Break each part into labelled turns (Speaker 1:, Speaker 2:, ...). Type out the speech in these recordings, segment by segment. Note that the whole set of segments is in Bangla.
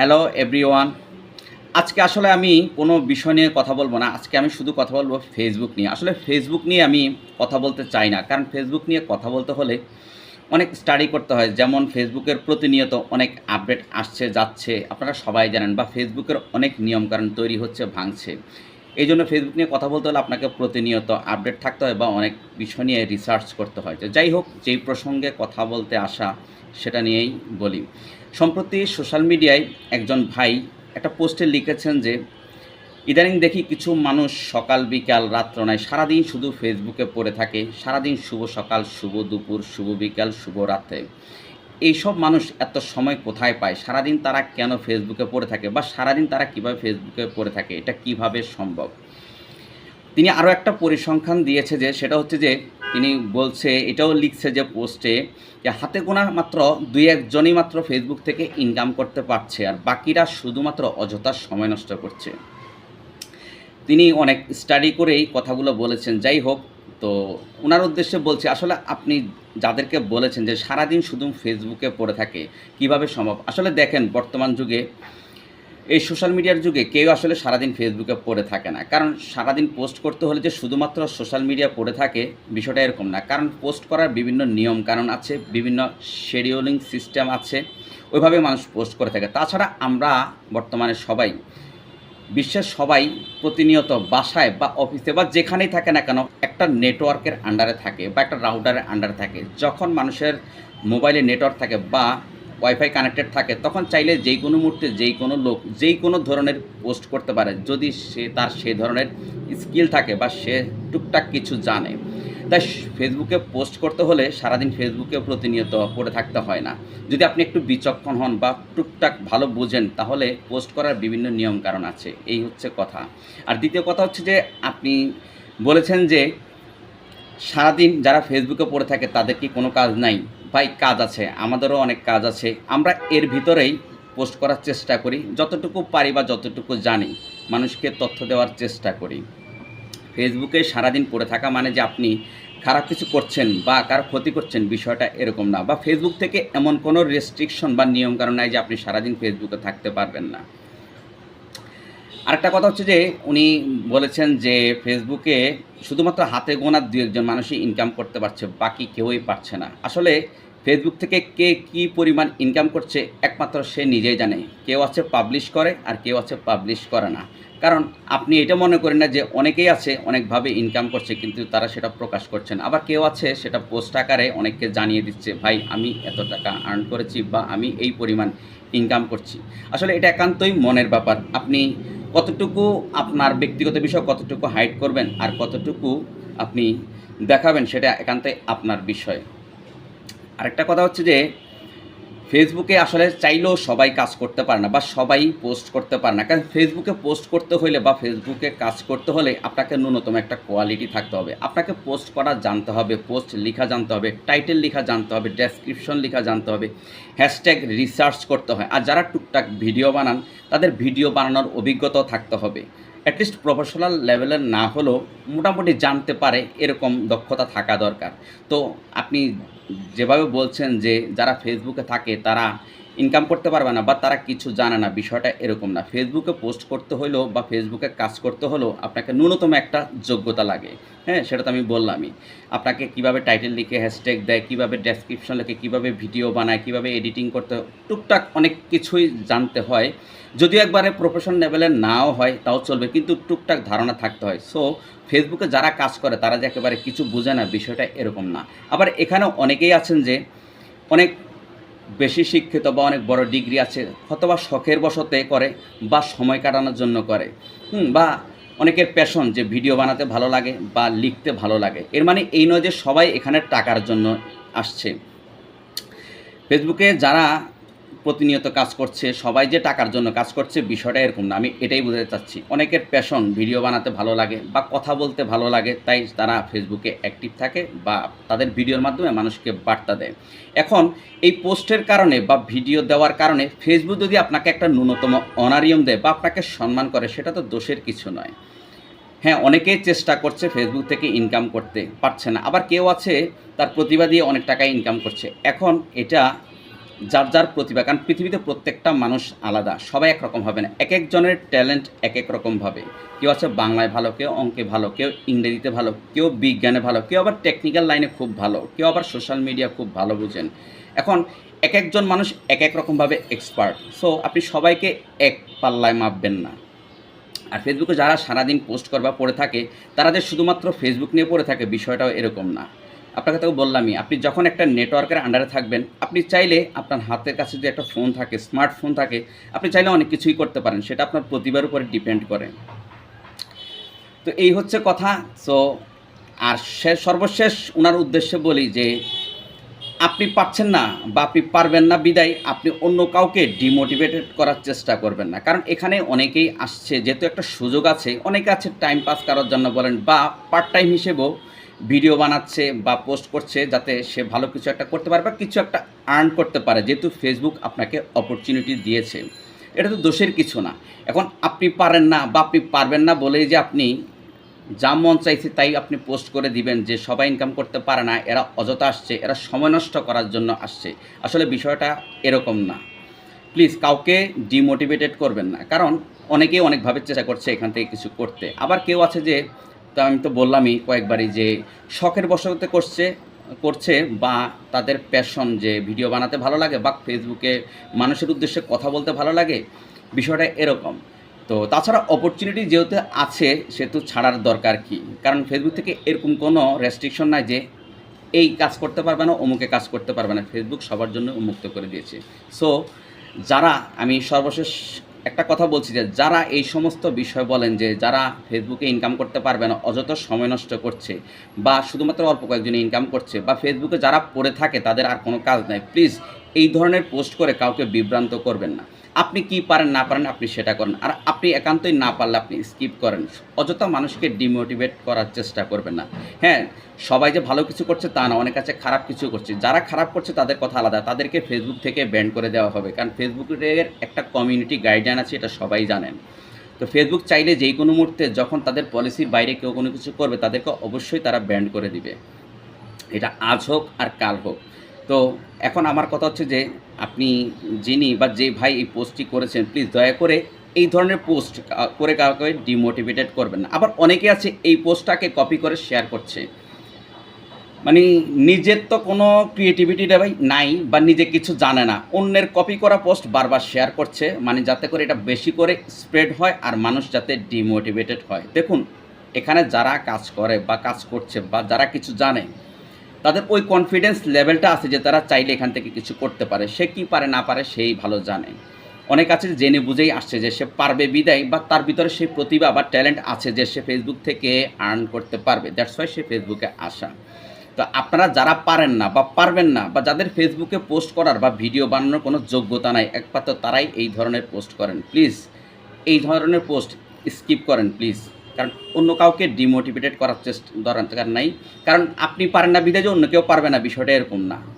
Speaker 1: হ্যালো এভরিওয়ান আজকে আসলে আমি কোনো বিষয় নিয়ে কথা বলব না। আজকে আমি শুধু কথা বলব ফেসবুক নিয়ে। আসলে ফেসবুক নিয়ে আমি কথা বলতে চাই না। কারণ ফেসবুক নিয়ে কথা বলতে হলে অনেক স্টাডি করতে হয়। যেমন ফেসবুকের প্রতিনিয়ত অনেক আপডেট আসছে, যাচ্ছে। আপনারা সবাই জানেন বা ফেসবুকের অনেক নিয়মকানুন তৈরি হচ্ছে, ভাঙছে। এই জন্য ফেসবুক নিয়ে কথা বলতে হলে আপনাকে প্রতিনিয়ত আপডেট থাকতে হয় বা অনেক বিষয় নিয়ে রিসার্চ করতে হয়। যাই হোক, যেই প্রসঙ্গে কথা বলতে আসা, সেটা নিয়েই বলি। সম্প্রতি সোশ্যাল মিডিয়ায় একজন ভাই একটা পোস্টে লিখেছেন যে, ইদানিং দেখি কিছু মানুষ সকাল, বিকাল, রাত্র নয়, সারাদিন শুধু ফেসবুকে পড়ে থাকে। সারাদিন শুভ সকাল, শুভ দুপুর, শুভ বিকাল, শুভ রাতে এইসব মানুষ এত সময় কোথায় পায়? সারাদিন তারা কেন ফেসবুকে পড়ে থাকে? বা সারাদিন তারা কীভাবে ফেসবুকে পড়ে থাকে? এটা কীভাবে সম্ভব? তিনি আরও একটা পরিসংখ্যান দিয়েছে যে, সেটা হচ্ছে যে, তিনি বলছে, এটাও লিখছে যে পোস্টে যে, হাতে গোনা মাত্র দুই একজনই মাত্র ফেসবুক থেকে ইনকাম করতে পারছে আর বাকিরা শুধুমাত্র অযথা সময় নষ্ট করছে। তিনি অনেক স্টাডি করেই কথাগুলো বলেছেন। যাই হোক তো ওনার উদ্দেশ্যে বলছি, আসলে আপনি যাদেরকে বলেছেন যে সারাদিন শুধু ফেসবুকে পড়ে থাকে, কীভাবে সম্ভব? আসলে দেখেন, বর্তমান যুগে, এই সোশ্যাল মিডিয়ার যুগে কেউ আসলে সারাদিন ফেসবুকে পড়ে থাকে না। কারণ সারাদিন পোস্ট করতে হলে যে শুধুমাত্র সোশ্যাল মিডিয়া পড়ে থাকে, বিষয়টা এরকম না। কারণ পোস্ট করার বিভিন্ন নিয়ম কারণ আছে, বিভিন্ন শেডিউলিং সিস্টেম আছে, ওইভাবে মানুষ পোস্ট করে থাকে। তাছাড়া আমরা বর্তমানে সবাই বিশ্বের সবাই প্রতিনিয়ত বাসায় বা অফিসে বা যেখানেই থাকে না কেন, একটা নেটওয়ার্কের আন্ডারে থাকে বা একটা রাউটারের আন্ডারে থাকে। যখন মানুষের মোবাইলে নেটওয়ার্ক থাকে বা ওয়াইফাই কানেক্টেড থাকে, তখন চাইলে যেই কোনো মুহূর্তে যেই কোনো লোক যেই কোনো ধরনের পোস্ট করতে পারে। যদি সে, তার সেই ধরনের স্কিল থাকে বা সে টুকটাক কিছু জানে। তাই ফেসবুকে পোস্ট করতে হলে সারাদিন ফেসবুকে প্রতিনিয়ত পড়ে থাকতে হয় না। যদি আপনি একটু বিচক্ষণ হন বা টুকটাক ভালো বোঝেন, তাহলে পোস্ট করার বিভিন্ন নিয়ম কারণ আছে। এই হচ্ছে কথা। আর দ্বিতীয় কথা হচ্ছে যে, আপনি বলেছেন যে, সারাদিন যারা ফেসবুকে পড়ে থাকে, তাদের কি কোনো কাজ নাই? ভাই, কাজ আছে। আমাদেরও অনেক কাজ আছে। আমরা এর ভিতরেই পোস্ট করার চেষ্টা করি। যতটুকু পারি বা যতটুকু জানি, মানুষকে তথ্য দেওয়ার চেষ্টা করি। ফেসবুকে সারাদিন পড়ে থাকা মানে যে আপনি খারাপ কিছু করছেন বা কারও ক্ষতি করছেন, বিষয়টা এরকম না। বা ফেসবুক থেকে এমন কোনো রেস্ট্রিকশন বা নিয়ম কারণ নাই যে আপনি সারাদিন ফেসবুকে থাকতে পারবেন না। আরেকটা কথা হচ্ছে যে, উনি বলেছেন যে ফেসবুকে শুধুমাত্র হাতে গোনা দু একজন মানুষই ইনকাম করতে পারছে, বাকি কেউই পারছে না। আসলে ফেসবুক থেকে কে কী পরিমাণ ইনকাম করছে একমাত্র সে নিজেই জানে। কেউ আছে পাবলিশ করে আর কেউ আছে পাবলিশ করে না। কারণ আপনি এটা মনে করেন না যে অনেকেই আছে, অনেকভাবে ইনকাম করছে কিন্তু তারা সেটা প্রকাশ করছেন আবার কেউ আছে, সেটা পোস্ট আকারে অনেককে জানিয়ে দিচ্ছে, ভাই, আমি এত টাকা আর্ন করেছি বা আমি এই পরিমাণ ইনকাম করছি। আসলে এটা একান্তই মনের ব্যাপার। আপনি কতটুকু আপনার ব্যক্তিগত বিষয় কতটুকু হাইড করবেন আর কতটুকু আপনি দেখাবেন সেটা একান্তই আপনার বিষয়। আরেকটা কথা হচ্ছে যে ফেসবুকে আসলে চাইলেও সবাই কাজ করতে পারে না বা সবাই পোস্ট করতে পারে না। কারণ ফেসবুকে পোস্ট করতে হলে বা ফেসবুকে কাজ করতে হলে আপনাকে ন্যূনতম একটা কোয়ালিটি থাকতে হবে। আপনাকে পোস্ট করা জানতে হবে পোস্ট লেখা জানতে হবে টাইটেল লেখা জানতে হবে ডেসক্রিপশন লেখা জানতে হবে হ্যাশট্যাগ রিসার্চ করতে হয়। আর যারা টুকটাক ভিডিও বানান, তাদের ভিডিও বানানোর অভিজ্ঞতাও থাকতে হবে। অ্যাটলিস্ট প্রফেশনাল লেভেলের না হলেও মোটামুটি জানতে পারে এরকম দক্ষতা থাকা দরকার। তো আপনি যেভাবে বলছেন যে যারা ফেসবুকে থাকে তারা ইনকাম করতে পারবে না বা তারা কিছু জানে না, বিষয়টা এরকম না। ফেসবুকে পোস্ট করতে হলেও বা ফেসবুকে কাজ করতে হলেও আপনাকে ন্যূনতম একটা যোগ্যতা লাগে। হ্যাঁ সেটা তো আমি বললামই। আপনাকে কীভাবে টাইটেল লিখে হ্যাশট্যাগ দেয়, কীভাবে ডেসক্রিপশন লিখে, কীভাবে ভিডিও বানায়, কীভাবে এডিটিং করতে টুকটাক অনেক কিছুই জানতে হয়। যদিও একবারে প্রফেশন লেভেলের নাও হয়, তাও চলবে, কিন্তু টুকটাক ধারণা থাকতে হয়। সো ফেসবুকে যারা কাজ করে, তারা যে একেবারে কিছু বোঝে না, বিষয়টা এরকম না। আবার এখানে অনেকেই আছেন যে, অনেক বেশি শিক্ষিত বা অনেক বড় ডিগ্রি আছে অথবা শখের বশতে করে বা সময় কাটানোর জন্য করে। বা অনেকের প্যাশন যে ভিডিও বানাতে ভালো লাগে বা লিখতে ভালো লাগে। এর মানে এই নয় যে সবাই এখানে টাকার জন্য আসছে। ফেসবুকে যারা প্রতিনিয়ত কাজ করছে, সবাই যে টাকার জন্য কাজ করছে বিষয়টা এরকম না। আমি এটাই বোঝাতে চাচ্ছি। অনেকের প্যাশন ভিডিও বানাতে ভালো লাগে বা কথা বলতে ভালো লাগে, তাই তারা ফেসবুকে অ্যাক্টিভ থাকে বা তাদের ভিডিওর মাধ্যমে মানুষকে বার্তা দেয়। এখন এই পোস্টের কারণে বা ভিডিও দেওয়ার কারণে ফেসবুক যদি আপনাকে একটা ন্যূনতম অনারিয়ম দেয় বা আপনাকে সম্মান করে, সেটা তো দোষের কিছু নয়। হ্যাঁ অনেকেই চেষ্টা করছে ফেসবুক থেকে ইনকাম করতে, পারছে না। আবার কেউ আছে, তার প্রতিভা দিয়ে অনেক টাকা ইনকাম করছে। এখন এটা যার যার প্রতিভা, কারণ পৃথিবীতে প্রত্যেকটা মানুষ আলাদা, সবাই একরকম হবে না। এক একজনের ট্যালেন্ট এক এক রকম ভাবে। কেউ আছে বাংলায় ভালো, কেউ অঙ্কে ভালো, কেউ ইংরেজিতে ভালো, কেউ বিজ্ঞানে ভালো, কেউ আবার টেকনিক্যাল লাইনে খুব ভালো, কেউ আবার সোশ্যাল মিডিয়া খুব ভালো বুঝেন। এখন এক একজন মানুষ এক এক রকমভাবে এক্সপার্ট সো আপনি সবাইকে এক পাল্লায় মাপবেন না। আর ফেসবুকে যারা সারাদিন পোস্ট করবা, পড়ে থাকে, তারা যে শুধুমাত্র ফেসবুক নিয়ে পড়ে থাকে, বিষয়টাও এরকম না। আপনাকে তো বললামই, আপনি যখন একটা নেটওয়ার্কের আন্ডারে থাকবেন, আপনি চাইলে আপনার হাতের কাছে যদি একটা ফোন থাকে স্মার্টফোন থাকে, আপনি চাইলে অনেক কিছুই করতে পারেন, সেটা আপনার প্রতিভার উপরে ডিপেন্ড করে। তো এই হচ্ছে কথা। সো আর শেষ সর্বশেষ ওনার উদ্দেশ্যে বলি যে, আপনি পারছেন না বা আপনি পারবেন না বিদায়, আপনি অন্য কাউকে ডিমোটিভেটেড করার চেষ্টা করবেন না। কারণ এখানে অনেকেই আসছে, যেহেতু একটা সুযোগ আছে, অনেকে আছে টাইম পাস করার জন্য বলেন বা পার্ট টাইম হিসেবেও ভিডিও বানাচ্ছে বা পোস্ট করছে যাতে সে ভালো কিছু একটা করতে পারে বা কিছু একটা আর্ন করতে পারে, যেহেতু ফেসবুক আপনাকে অপরচুনিটি দিয়েছে। এটা তো দোষের কিছু না। এখন আপনি পারেন না বা আপনি পারবেন না বলেই যে আপনি যা মন চাইছে তাই আপনি পোস্ট করে দিবেন যে সবাই ইনকাম করতে পারে না, এরা অযথা আসছে, এরা সময় নষ্ট করার জন্য আসছে। আসলে বিষয়টা এরকম না। প্লিজ কাউকে ডিমোটিভেটেড করবেন না। কারণ অনেকেই অনেকভাবে চেষ্টা করছে এখান থেকে কিছু করতে। আবার কেউ আছে যে তো আমি তো বললামই কয়েকবারই যে শখের বসতে করছে করছে বা তাদের প্যাশন যে ভিডিও বানাতে ভালো লাগে বা ফেসবুকে মানুষের উদ্দেশ্যে কথা বলতে ভালো লাগে, বিষয়টা এরকম। তো তাছাড়া অপরচুনিটি যেহেতু আছে, সেহেতু ছাড়ার দরকার কি? কারণ ফেসবুক থেকে এরকম কোনো রেস্ট্রিকশন নাই যে এই কাজ করতে পারবে না, অমুকে কাজ করতে পারবে না। ফেসবুক সবার জন্য উন্মুক্ত করে দিয়েছে। সো যারা আমি সর্বশেষ একটা কথা বলছি যে যারা এই সমস্ত বিষয় বলেন যে যারা ফেসবুকে ইনকাম করতে পারবে না, অযথ সময় নষ্ট করছে বা শুধুমাত্র অল্প কয়েকজন ইনকাম করছে বা ফেসবুকে যারা পড়ে থাকে তাদের আর কোনো কাজ নাই প্লিজ এই ধরনের পোস্ট করে কাউকে বিভ্রান্ত করবেন না। আপনি কি পারেন, না পারেন, আপনি সেটা করেন। আর আপনি একান্তই না পারলে আপনি স্কিপ করেন। অযথা মানুষকে ডিমোটিভেট করার চেষ্টা করবেন না। হ্যাঁ সবাই যে ভালো কিছু করছে তা না, অনেক আছে খারাপ কিছু করছে। যারা খারাপ করছে তাদের কথা আলাদা। তাদেরকে ফেসবুক থেকে ব্যান করে দেওয়া হবে। কারণ ফেসবুকের একটা কমিউনিটি গাইডলাইন আছে, এটা সবাই জানেন। তো ফেসবুক চাইলে যেই কোনো মুহূর্তে যখন তাদের পলিসির বাইরে কেউ কোনো কিছু করবে, তাদেরকে অবশ্যই তারা ব্যান্ড করে দিবে। এটা আজ হোক আর কাল হোক। তো এখন আমার কথা হচ্ছে যে আপনি যিনি বা যে ভাই এই পোস্টটি করেছেন প্লিজ দয়া করে এই ধরনের পোস্ট করে কাউকে ডিমোটিভেটেড করবেন না। আবার অনেকে আছে এই পোস্টটাকে কপি করে শেয়ার করছে। মানে নিজের তো কোনো ক্রিয়েটিভিটি ভাই নাই বা নিজে কিছু জানে না। অন্যের কপি করা পোস্ট বারবার শেয়ার করছে মানে যাতে করে এটা বেশি করে স্প্রেড হয় আর মানুষ যাতে ডিমোটিভেটেড হয়। দেখুন, এখানে যারা কাজ করে বা কাজ করছে বা যারা কিছু জানে তাদের ওই কনফিডেন্স লেভেলটা আছে যে তারা চাইলে এখান থেকে কিছু করতে পারে। সে কি পারে, না পারে, সেই ভালো জানে। অনেক আছে জেনে বুঝেই আসছে যে সে পারবে বিদায় বা তার ভিতরে সেই প্রতিভা বা ট্যালেন্ট আছে যে সে ফেসবুক থেকে আর্ন করতে পারবে। দ্যাটস ওয়াই সে ফেসবুকে আসা। তো আপনারা যারা পারেন না বা পারবেন না বা যাদের ফেসবুকে পোস্ট করার বা ভিডিও বানানোর কোনো যোগ্যতা নাই, একমাত্র তারাই এই ধরনের পোস্ট করেন। প্লিজ এই ধরনের পোস্ট স্কিপ করেন প্লিজ কারণ অন্য কাউকে ডিমোটিভেটেড করার চেষ্টা দরকার নাই। কারণ আপনি পারেন না বিদায় যে অন্য কেউ পারবে না, বিষয়টা এরকম না।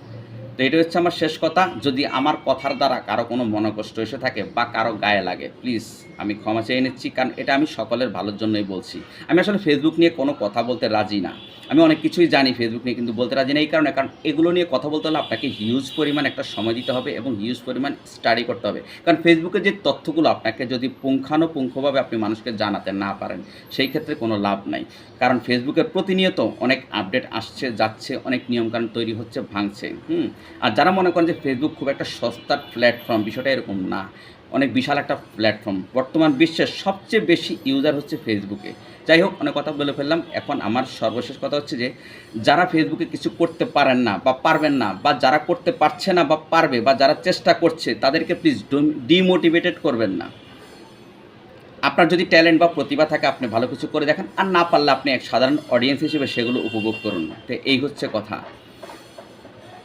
Speaker 1: তো এটা হচ্ছে আমার শেষ কথা। যদি আমার কথার দ্বারা কারও কোনো মনোকষ্ট এসে থাকে বা কারও গায়ে লাগে প্লিজ আমি ক্ষমা চেয়ে নিচ্ছি, কারণ এটা আমি সকলের ভালোর জন্যই বলছি। আমি আসলে ফেসবুক নিয়ে কোনো কথা বলতে রাজি না। আমি অনেক কিছুই জানি ফেসবুক নিয়ে, কিন্তু বলতে রাজি না এই কারণে, কারণ এগুলো নিয়ে কথা বলতে হলে আপনাকে হিউজ পরিমাণ একটা সময় দিতে হবে এবং হিউজ পরিমাণ স্টাডি করতে হবে। কারণ ফেসবুকে যে তথ্যগুলো আপনাকে যদি পুঙ্খানুপুঙ্খভাবে আপনি মানুষকে জানাতে না পারেন, সেই ক্ষেত্রে কোনো লাভ নাই। কারণ ফেসবুকে প্রতিনিয়ত অনেক আপডেট আসছে, যাচ্ছে, অনেক নিয়মকানুন তৈরি হচ্ছে, ভাঙছে। হুম? আর যারা মনে করেন যে ফেসবুক খুব একটা সস্তার প্ল্যাটফর্ম বিষয়টা এরকম না। অনেক বিশাল একটা প্ল্যাটফর্ম বর্তমান বিশ্বের সবচেয়ে বেশি ইউজার হচ্ছে ফেসবুকে যাই হোক, অনেক কথা বলে ফেললাম। এখন আমার সর্বশেষ কথা হচ্ছে যে, যারা ফেসবুকে কিছু করতে পারেন না বা পারবেন না বা যারা করতে পারছে না বা পারবে বা যারা চেষ্টা করছে, তাদেরকে প্লিজ ডিমোটিভেটেড করবেন না। আপনার যদি ট্যালেন্ট বা প্রতিভা থাকে, আপনি ভালো কিছু করে দেখেন। আর না পারলে আপনি এক সাধারণ অডিয়েন্স হিসেবে সেগুলো উপভোগ করুন তো এই হচ্ছে কথা।